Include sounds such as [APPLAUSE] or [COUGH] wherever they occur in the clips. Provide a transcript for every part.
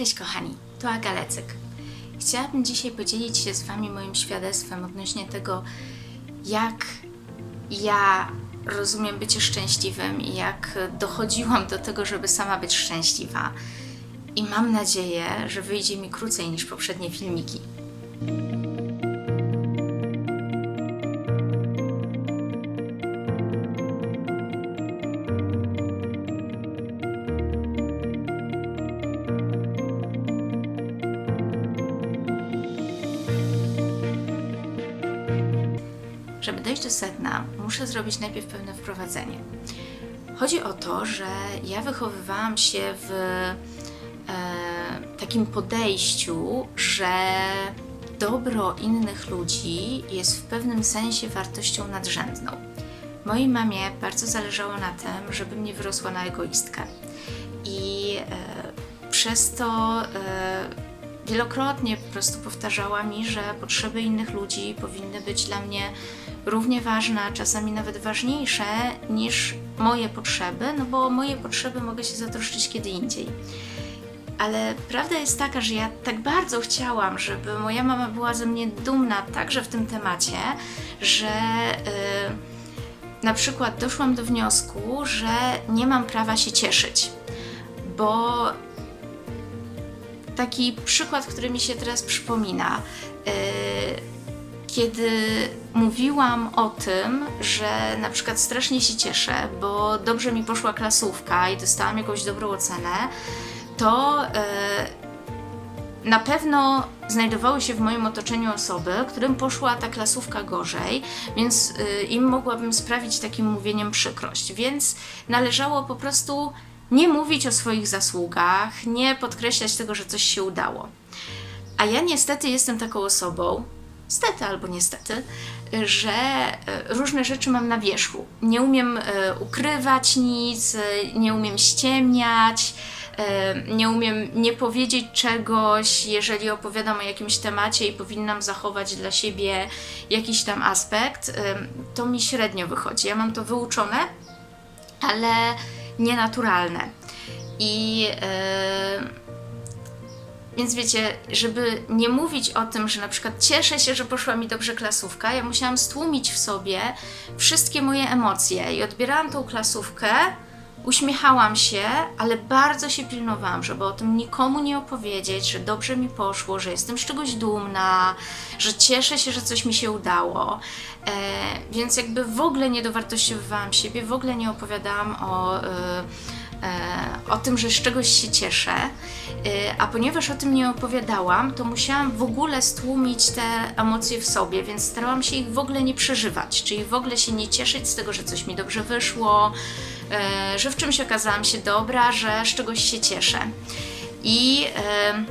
Cześć kochani, to Aga Lecyk. Chciałabym dzisiaj podzielić się z Wami moim świadectwem odnośnie tego, jak ja rozumiem bycie szczęśliwym i jak dochodziłam do tego, żeby sama być szczęśliwa. I mam nadzieję, że wyjdzie mi krócej niż poprzednie filmiki. Muszę zrobić najpierw pewne wprowadzenie. Chodzi o to, że ja wychowywałam się w e, takim podejściu, że dobro innych ludzi jest w pewnym sensie wartością nadrzędną. Mojej mamie bardzo zależało na tym, żebym nie wyrosła na egoistkę. I e, przez to e, wielokrotnie po prostu powtarzała mi, że potrzeby innych ludzi powinny być dla mnie równie ważne, a czasami nawet ważniejsze niż moje potrzeby, no bo moje potrzeby mogę się zatroszczyć kiedy indziej. Ale prawda jest taka, że ja tak bardzo chciałam, żeby moja mama była ze mnie dumna także w tym temacie, że y, na przykład doszłam do wniosku, że nie mam prawa się cieszyć, bo taki przykład, który mi się teraz przypomina. Yy, Kiedy mówiłam o tym, że na przykład strasznie się cieszę, bo dobrze mi poszła klasówka i dostałam jakąś dobrą ocenę, to yy, na pewno znajdowały się w moim otoczeniu osoby, którym poszła ta klasówka gorzej, więc y, im mogłabym sprawić takim mówieniem przykrość. Więc należało po prostu nie mówić o swoich zasługach, nie podkreślać tego, że coś się udało. A ja niestety jestem taką osobą, stety albo niestety, że e, różne rzeczy mam na wierzchu. Nie umiem e, ukrywać nic, e, nie umiem ściemniać, nie umiem nie powiedzieć czegoś, jeżeli opowiadam o jakimś temacie i powinnam zachować dla siebie jakiś tam aspekt, to mi średnio wychodzi. Ja mam to wyuczone, ale nienaturalne. I e, więc wiecie, żeby nie mówić o tym, że na przykład cieszę się, że poszła mi dobrze klasówka, ja musiałam stłumić w sobie wszystkie moje emocje i odbierałam tą klasówkę, uśmiechałam się, ale bardzo się pilnowałam, żeby o tym nikomu nie opowiedzieć, że dobrze mi poszło, że jestem z czegoś dumna, że cieszę się, że coś mi się udało. E, więc jakby w ogóle nie dowartościowywałam siebie, w ogóle nie opowiadałam o. E, e, o tym, że z czegoś się cieszę, e, a ponieważ o tym nie opowiadałam, to musiałam w ogóle stłumić te emocje w sobie, więc starałam się ich w ogóle nie przeżywać, czyli w ogóle się nie cieszyć z tego, że coś mi dobrze wyszło, że w czymś okazałam się dobra, że z czegoś się cieszę. I e,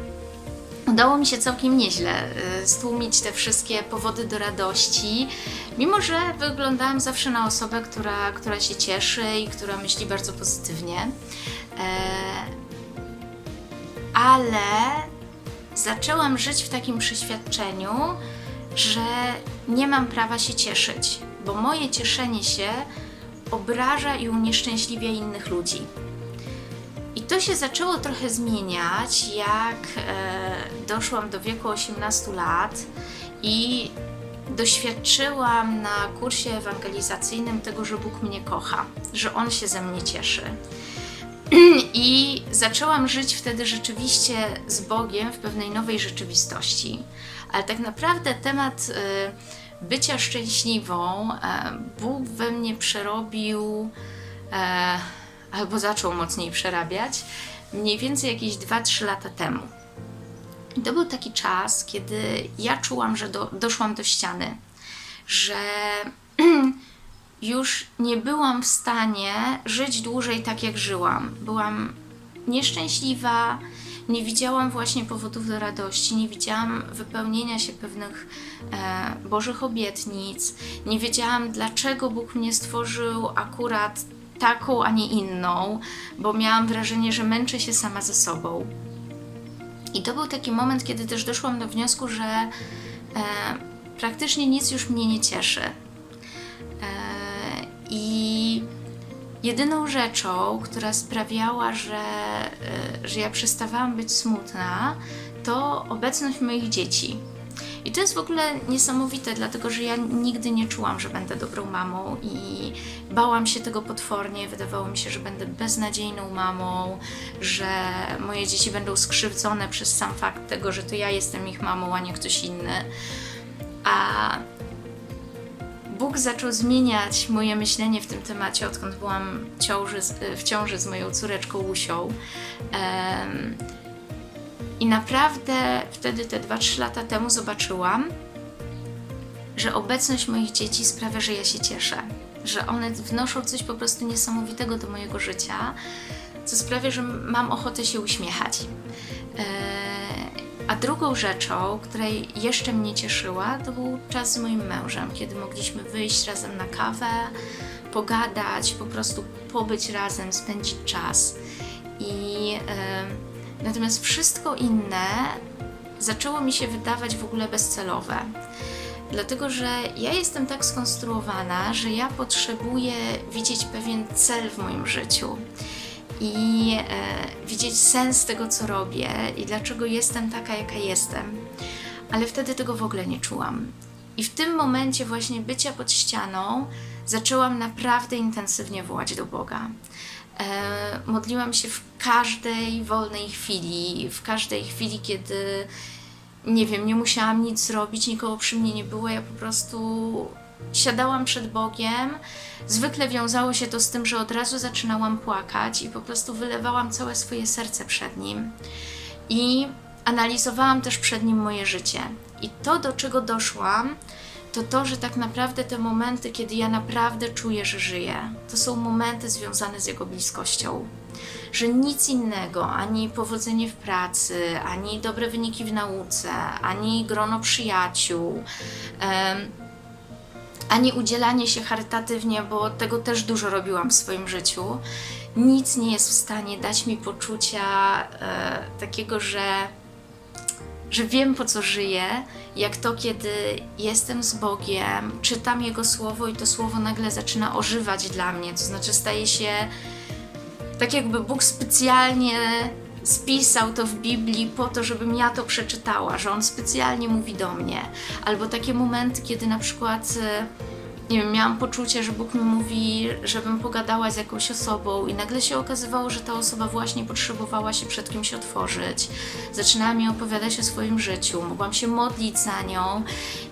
udało mi się całkiem nieźle y, stłumić te wszystkie powody do radości, mimo że wyglądałam zawsze na osobę, która, która się cieszy i która myśli bardzo pozytywnie. E, ale zaczęłam żyć w takim przeświadczeniu, że nie mam prawa się cieszyć, bo moje cieszenie się obraża i unieszczęśliwia innych ludzi. I to się zaczęło trochę zmieniać, jak e, doszłam do wieku 18 lat i doświadczyłam na kursie ewangelizacyjnym tego, że Bóg mnie kocha, że On się ze mnie cieszy. [CLEARS THROAT] I zaczęłam żyć wtedy rzeczywiście z Bogiem w pewnej nowej rzeczywistości. Ale tak naprawdę temat e, bycia szczęśliwą e, Bóg we mnie przerobił. E, albo zaczął mocniej przerabiać, mniej więcej jakieś 2-3 lata temu. I to był taki czas, kiedy ja czułam, że do, doszłam do ściany, że [CLEARS THROAT] już nie byłam w stanie żyć dłużej tak, jak żyłam. Byłam nieszczęśliwa, nie widziałam właśnie powodów do radości, nie widziałam wypełnienia się pewnych e, Bożych obietnic, nie wiedziałam, dlaczego Bóg mnie stworzył akurat taką, a nie inną, bo miałam wrażenie, że męczę się sama ze sobą. I to był taki moment, kiedy też doszłam do wniosku, że e, praktycznie nic już mnie nie cieszy. E, I Jedyną rzeczą, która sprawiała, że, y, że ja przestawałam być smutna, to obecność moich dzieci. I to jest w ogóle niesamowite, dlatego że ja nigdy nie czułam, że będę dobrą mamą i bałam się tego potwornie. Wydawało mi się, że będę beznadziejną mamą, że moje dzieci będą skrzywdzone przez sam fakt tego, że to ja jestem ich mamą, a nie ktoś inny. A Bóg zaczął zmieniać moje myślenie w tym temacie, odkąd byłam ciąży, w ciąży z moją córeczką Łusią. I naprawdę wtedy, te 2-3 lata temu, zobaczyłam, że obecność moich dzieci sprawia, że ja się cieszę. Że one wnoszą coś po prostu niesamowitego do mojego życia, co sprawia, że mam ochotę się uśmiechać. A drugą rzeczą, która jeszcze mnie cieszyła, to był czas z moim mężem, kiedy mogliśmy wyjść razem na kawę, pogadać, po prostu pobyć razem, spędzić czas. I e, natomiast wszystko inne zaczęło mi się wydawać w ogóle bezcelowe. Dlatego, że ja jestem tak skonstruowana, że ja potrzebuję widzieć pewien cel w moim życiu i e, widzieć sens tego, co robię i dlaczego jestem taka, jaka jestem. Ale wtedy tego w ogóle nie czułam. I w tym momencie właśnie bycia pod ścianą zaczęłam naprawdę intensywnie wołać do Boga. E, modliłam się w każdej wolnej chwili, w każdej chwili, kiedy nie wiem, nie musiałam nic robić, nikogo przy mnie nie było, ja po prostu siadałam przed Bogiem. Zwykle wiązało się to z tym, że od razu zaczynałam płakać i po prostu wylewałam całe swoje serce przed Nim. I analizowałam też przed Nim moje życie. I to, do czego doszłam, to to, że tak naprawdę te momenty, kiedy ja naprawdę czuję, że żyję, to są momenty związane z Jego bliskością że nic innego, ani powodzenie w pracy, ani dobre wyniki w nauce, ani grono przyjaciół, ani udzielanie się charytatywnie, bo tego też dużo robiłam w swoim życiu, nic nie jest w stanie dać mi poczucia e, takiego, że że wiem po co żyję, jak to, kiedy jestem z Bogiem, czytam Jego słowo i to słowo nagle zaczyna ożywać dla mnie, to znaczy staje się tak jakby Bóg specjalnie spisał to w Biblii po to, żebym ja to przeczytała, że On specjalnie mówi do mnie. Albo takie momenty, kiedy na przykład, e, nie wiem, miałam poczucie, że Bóg mi mówi, żebym pogadała z jakąś osobą i nagle się okazywało, że ta osoba właśnie potrzebowała się przed kimś otworzyć. Zaczynała mi opowiadać o swoim życiu, mogłam się modlić za nią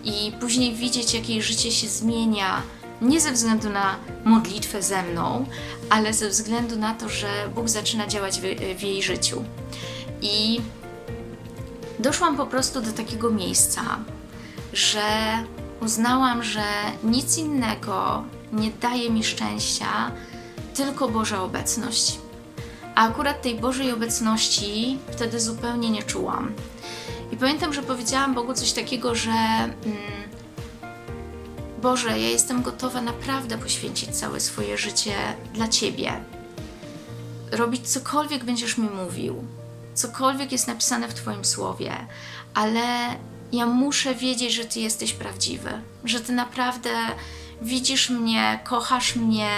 i później widzieć, jak jej życie się zmienia nie ze względu na modlitwę ze mną, ale ze względu na to, że Bóg zaczyna działać w, w jej życiu. I doszłam po prostu do takiego miejsca, że uznałam, że nic innego nie daje mi szczęścia, tylko Boża obecność. A akurat tej Bożej obecności wtedy zupełnie nie czułam. I pamiętam, że powiedziałam Bogu coś takiego, że. Mm, Boże, ja jestem gotowa naprawdę poświęcić całe swoje życie dla Ciebie. Robić cokolwiek będziesz mi mówił, cokolwiek jest napisane w Twoim słowie, ale ja muszę wiedzieć, że Ty jesteś prawdziwy, że Ty naprawdę widzisz mnie, kochasz mnie,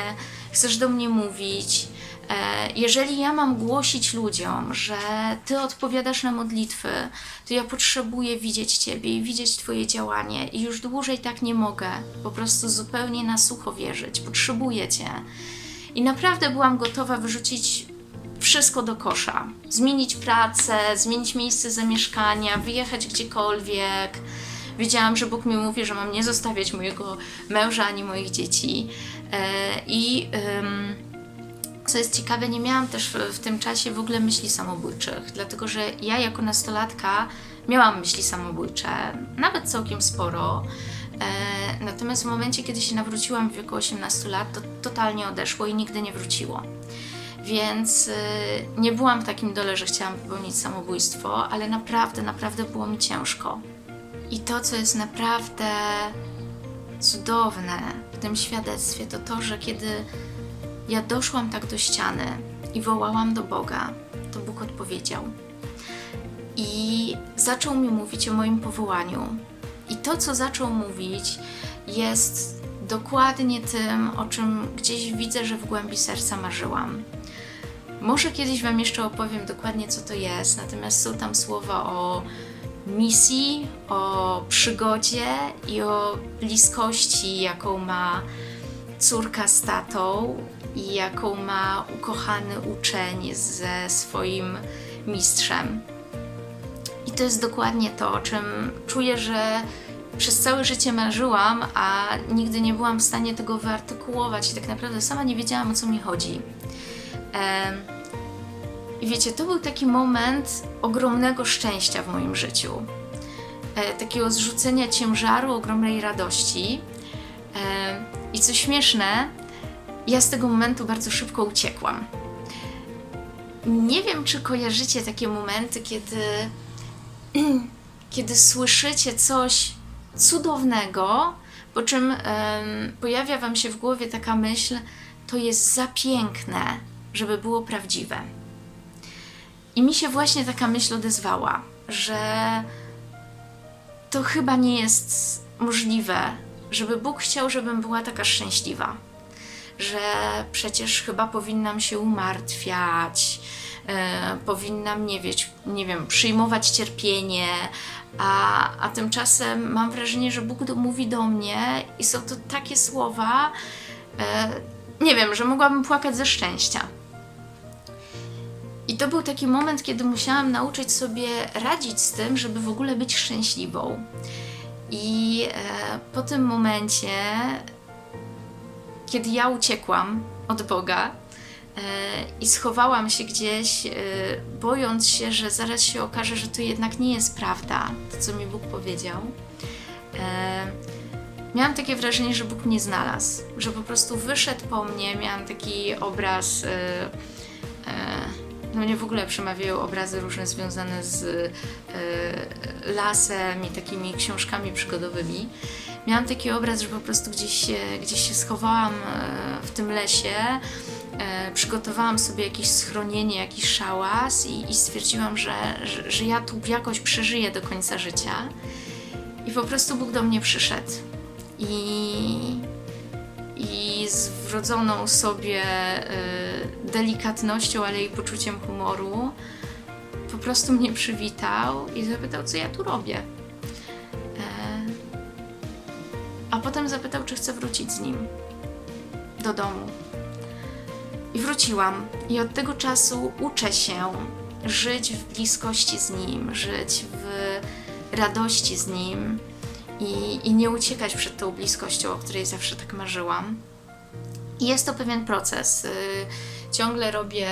chcesz do mnie mówić. E, Jeżeli ja mam głosić ludziom, że Ty odpowiadasz na modlitwy, to ja potrzebuję widzieć Ciebie i widzieć Twoje działanie i już dłużej tak nie mogę. Po prostu zupełnie na sucho wierzyć. Potrzebuję Cię. I naprawdę byłam gotowa wyrzucić wszystko do kosza. Zmienić pracę, zmienić miejsce zamieszkania, wyjechać gdziekolwiek. Wiedziałam, że Bóg mi mówi, że mam nie zostawiać mojego męża ani moich dzieci. E, I ym, co jest ciekawe, nie miałam też w, tym czasie w ogóle myśli samobójczych, dlatego że ja jako nastolatka miałam myśli samobójcze, nawet całkiem sporo. E, natomiast w momencie, kiedy się nawróciłam w wieku 18 lat, to totalnie odeszło i nigdy nie wróciło. Więc y, nie byłam w takim dole, że chciałam popełnić samobójstwo, ale naprawdę, naprawdę było mi ciężko. I to, co jest naprawdę cudowne w tym świadectwie, to to, że kiedy ja doszłam tak do ściany i wołałam do Boga, to Bóg odpowiedział. I zaczął mi mówić o moim powołaniu. I to, co zaczął mówić, jest dokładnie tym, o czym gdzieś widzę, że w głębi serca marzyłam. Może kiedyś Wam jeszcze opowiem dokładnie, co to jest, natomiast są tam słowa o misji, o przygodzie i o bliskości, jaką ma córka z tatą i jaką ma ukochany uczeń ze swoim mistrzem. I to jest dokładnie to, o czym czuję, że przez całe życie marzyłam, a nigdy nie byłam w stanie tego wyartykułować i tak naprawdę sama nie wiedziałam o co mi chodzi. I wiecie, to był taki moment ogromnego szczęścia w moim życiu. E, takiego zrzucenia ciężaru, ogromnej radości. E, I co śmieszne, ja z tego momentu bardzo szybko uciekłam. Nie wiem, czy kojarzycie takie momenty, kiedy, [CLEARS THROAT] kiedy słyszycie coś cudownego, po czym em, pojawia Wam się w głowie taka myśl, to jest za piękne, żeby było prawdziwe. I mi się właśnie taka myśl odezwała, że to chyba nie jest możliwe, żeby Bóg chciał, żebym była taka szczęśliwa. Że przecież chyba powinnam się umartwiać, e, powinnam, nie, wiedzieć, nie wiem, przyjmować cierpienie, a, a tymczasem mam wrażenie, że Bóg do, mówi do mnie i są to takie słowa, e, nie wiem, że mogłabym płakać ze szczęścia. I to był taki moment, kiedy musiałam nauczyć sobie radzić z tym, żeby w ogóle być szczęśliwą. I e, po tym momencie, kiedy ja uciekłam od Boga e, i schowałam się gdzieś, e, bojąc się, że zaraz się okaże, że to jednak nie jest prawda, to co mi Bóg powiedział, e, miałam takie wrażenie, że Bóg mnie znalazł, że po prostu wyszedł po mnie. Miałam taki obraz. E, e, no mnie w ogóle przemawiają obrazy różne związane z e, lasem i takimi książkami przygodowymi. Miałam taki obraz, że po prostu gdzieś gdzieś się schowałam e, w tym lesie, e, przygotowałam sobie jakieś schronienie, jakiś szałas i, i stwierdziłam, że, że, że ja tu jakoś przeżyję do końca życia. I po prostu Bóg do mnie przyszedł. I, i z wrodzoną sobie y, delikatnością, ale i poczuciem humoru po prostu mnie przywitał i zapytał, co ja tu robię. A potem zapytał, czy chcę wrócić z nim do domu. I wróciłam. I od tego czasu uczę się żyć w bliskości z nim, żyć w radości z nim i, i nie uciekać przed tą bliskością, o której zawsze tak marzyłam. I jest to pewien proces. Y, Ciągle robię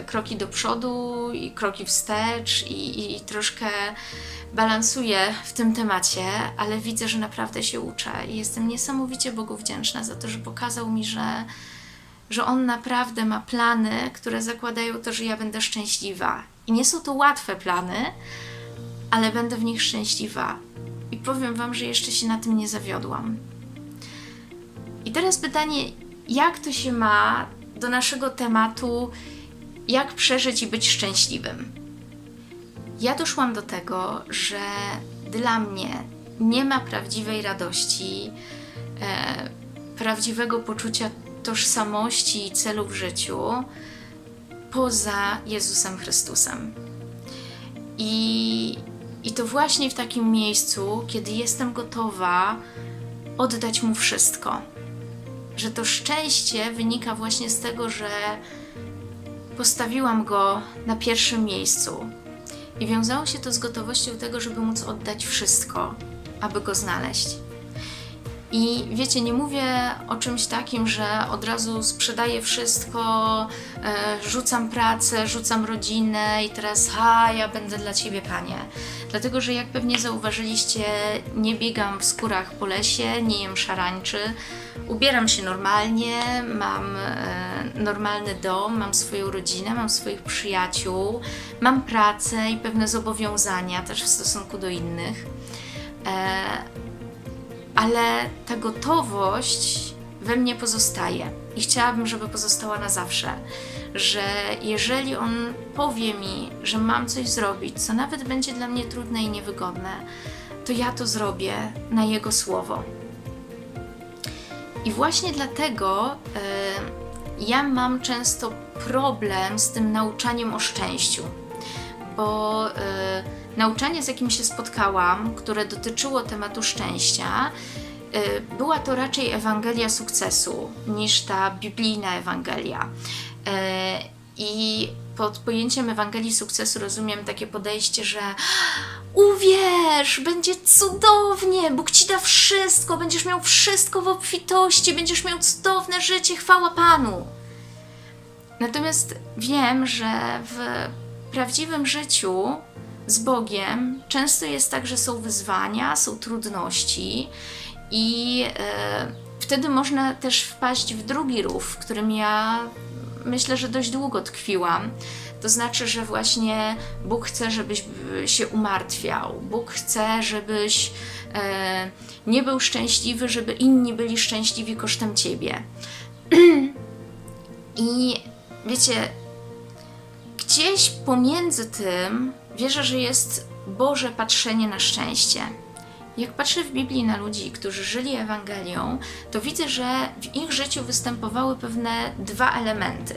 y, kroki do przodu i kroki wstecz, i, i, i troszkę balansuję w tym temacie, ale widzę, że naprawdę się uczę i jestem niesamowicie Bogu wdzięczna za to, że pokazał mi, że, że On naprawdę ma plany, które zakładają to, że ja będę szczęśliwa. I nie są to łatwe plany, ale będę w nich szczęśliwa. I powiem Wam, że jeszcze się na tym nie zawiodłam. I teraz pytanie, jak to się ma do naszego tematu, jak przeżyć i być szczęśliwym? Ja doszłam do tego, że dla mnie nie ma prawdziwej radości, e, prawdziwego poczucia tożsamości i celu w życiu poza Jezusem Chrystusem. I, I to właśnie w takim miejscu, kiedy jestem gotowa oddać Mu wszystko. Że to szczęście wynika właśnie z tego, że postawiłam Go na pierwszym miejscu. I wiązało się to z gotowością tego, żeby móc oddać wszystko, aby Go znaleźć. I wiecie, nie mówię o czymś takim, że od razu sprzedaję wszystko, e, rzucam pracę, rzucam rodzinę i teraz, ha, ja będę dla ciebie, panie. Dlatego, że jak pewnie zauważyliście, nie biegam w skórach po lesie, nie jem szarańczy, ubieram się normalnie, mam e, normalny dom, mam swoją rodzinę, mam swoich przyjaciół, mam pracę i pewne zobowiązania też w stosunku do innych. E, ale ta gotowość we mnie pozostaje i chciałabym, żeby pozostała na zawsze. Że jeżeli on powie mi, że mam coś zrobić, co nawet będzie dla mnie trudne i niewygodne, to ja to zrobię na jego słowo. I właśnie dlatego y, ja mam często problem z tym nauczaniem o szczęściu, bo y, nauczanie, z jakim się spotkałam, które dotyczyło tematu szczęścia, y, była to raczej Ewangelia sukcesu niż ta biblijna Ewangelia. Y, I pod pojęciem Ewangelii sukcesu rozumiem takie podejście, że uwierz, będzie cudownie, Bóg ci da wszystko, będziesz miał wszystko w obfitości, będziesz miał cudowne życie, chwała Panu. Natomiast wiem, że w prawdziwym życiu z Bogiem często jest tak, że są wyzwania, są trudności i e, wtedy można też wpaść w drugi rów, w którym ja myślę, że dość długo tkwiłam. To znaczy, że właśnie Bóg chce, żebyś się umartwiał. Bóg chce, żebyś e, nie był szczęśliwy, żeby inni byli szczęśliwi kosztem ciebie. [CLEARS THROAT] I wiecie, gdzieś pomiędzy tym wierzę, że jest Boże patrzenie na szczęście. Jak patrzę w Biblii na ludzi, którzy żyli Ewangelią, to widzę, że w ich życiu występowały pewne dwa elementy.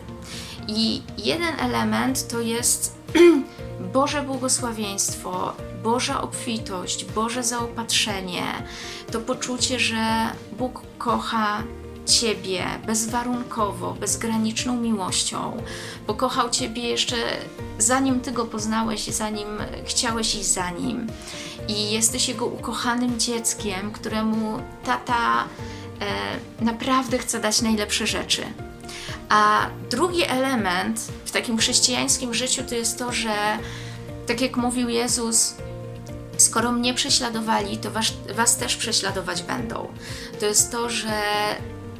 I jeden element to jest [CLEARS THROAT] Boże błogosławieństwo, Boża obfitość, Boże zaopatrzenie, to poczucie, że Bóg kocha Ciebie bezwarunkowo, bezgraniczną miłością. Pokochał Ciebie jeszcze zanim Ty go poznałeś, zanim chciałeś iść za nim. I jesteś Jego ukochanym dzieckiem, któremu tata e, naprawdę chce dać najlepsze rzeczy. A drugi element w takim chrześcijańskim życiu to jest to, że tak jak mówił Jezus, skoro mnie prześladowali, to was, was też prześladować będą. To jest to, że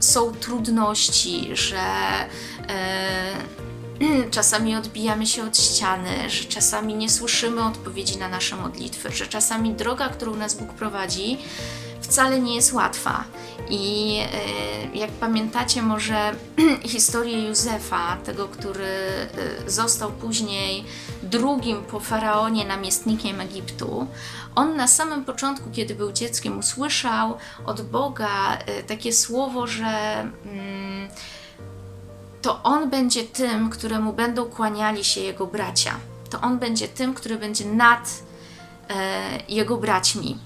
są trudności, że e, [CLEARS THROAT] czasami odbijamy się od ściany, że czasami nie słyszymy odpowiedzi na nasze modlitwy, że czasami droga, którą nas Bóg prowadzi, wcale nie jest łatwa. I e, jak pamiętacie może [CLEARS THROAT] historię Józefa, tego, który e, został później drugim po faraonie namiestnikiem Egiptu, on na samym początku, kiedy był dzieckiem, usłyszał od Boga e, takie słowo, że mm, to on będzie tym, któremu będą kłaniali się jego bracia. To on będzie tym, który będzie nad jego braćmi.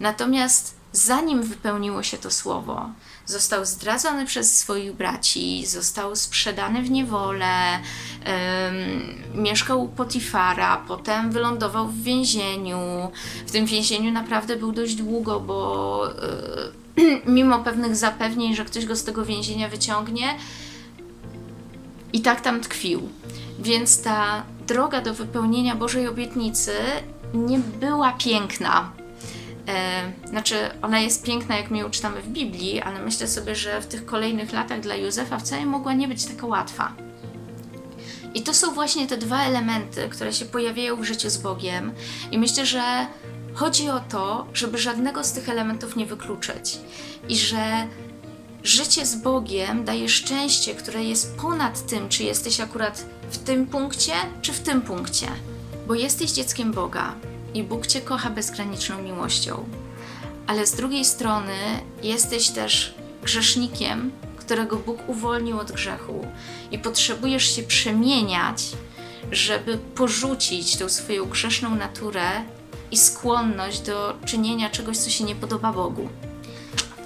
Natomiast zanim wypełniło się to słowo, został zdradzony przez swoich braci, został sprzedany w niewolę, ym, mieszkał u Potifara, potem wylądował w więzieniu. W tym więzieniu naprawdę był dość długo, bo yy, [CLEARS THROAT] mimo pewnych zapewnień, że ktoś go z tego więzienia wyciągnie, i tak tam tkwił. Więc ta droga do wypełnienia Bożej obietnicy nie była piękna E, znaczy, ona jest piękna, jak my ją czytamy w Biblii, ale myślę sobie, że w tych kolejnych latach dla Józefa wcale mogła nie być taka łatwa. I to są właśnie te dwa elementy, które się pojawiają w życiu z Bogiem, i myślę, że chodzi o to, żeby żadnego z tych elementów nie wykluczyć. I że życie z Bogiem daje szczęście, które jest ponad tym, czy jesteś akurat w tym punkcie, czy w tym punkcie. Bo jesteś dzieckiem Boga, i Bóg Cię kocha bezgraniczną miłością. Ale z drugiej strony jesteś też grzesznikiem, którego Bóg uwolnił od grzechu i potrzebujesz się przemieniać, żeby porzucić tą swoją grzeszną naturę i skłonność do czynienia czegoś, co się nie podoba Bogu.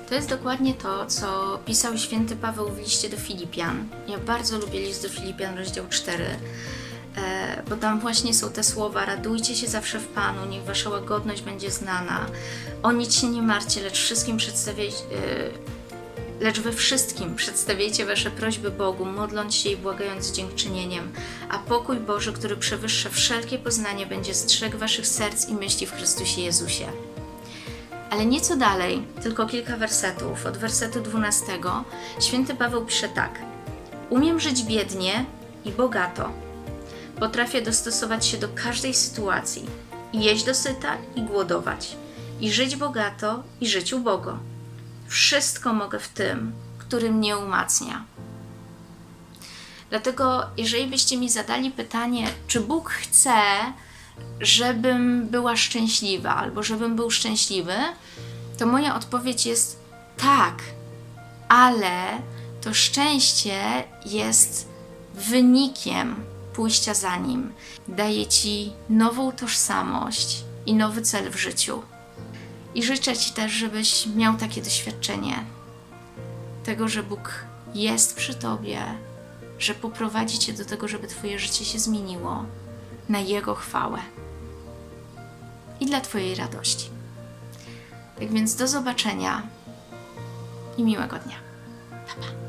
To jest dokładnie to, co pisał święty Paweł w liście do Filipian. Ja bardzo lubię list do Filipian, rozdział 4 E, bo tam właśnie są te słowa: radujcie się zawsze w Panu, niech wasza łagodność będzie znana. O nic się nie marcie, lecz wszystkim przedstawiajcie. Lecz we wszystkim przedstawiajcie Wasze prośby Bogu, modląc się i błagając z dziękczynieniem, a pokój Boży, który przewyższa wszelkie poznanie, będzie strzegł Waszych serc i myśli w Chrystusie Jezusie. Ale nieco dalej, tylko kilka wersetów, od wersetu 12, święty Paweł pisze tak: Umiem żyć biednie i bogato Potrafię dostosować się do każdej sytuacji i jeść dosyta i głodować, i żyć bogato i żyć ubogo. Wszystko mogę w tym, który mnie umacnia. Dlatego, jeżeli byście mi zadali pytanie, czy Bóg chce, żebym była szczęśliwa albo żebym był szczęśliwy, to moja odpowiedź jest tak. ale to szczęście jest wynikiem pójścia za nim. Daje ci nową tożsamość i nowy cel w życiu. I życzę ci też, żebyś miał takie doświadczenie tego, że Bóg jest przy tobie, że poprowadzi cię do tego, żeby twoje życie się zmieniło na Jego chwałę i dla twojej radości. Tak więc do zobaczenia i miłego dnia. Pa, pa.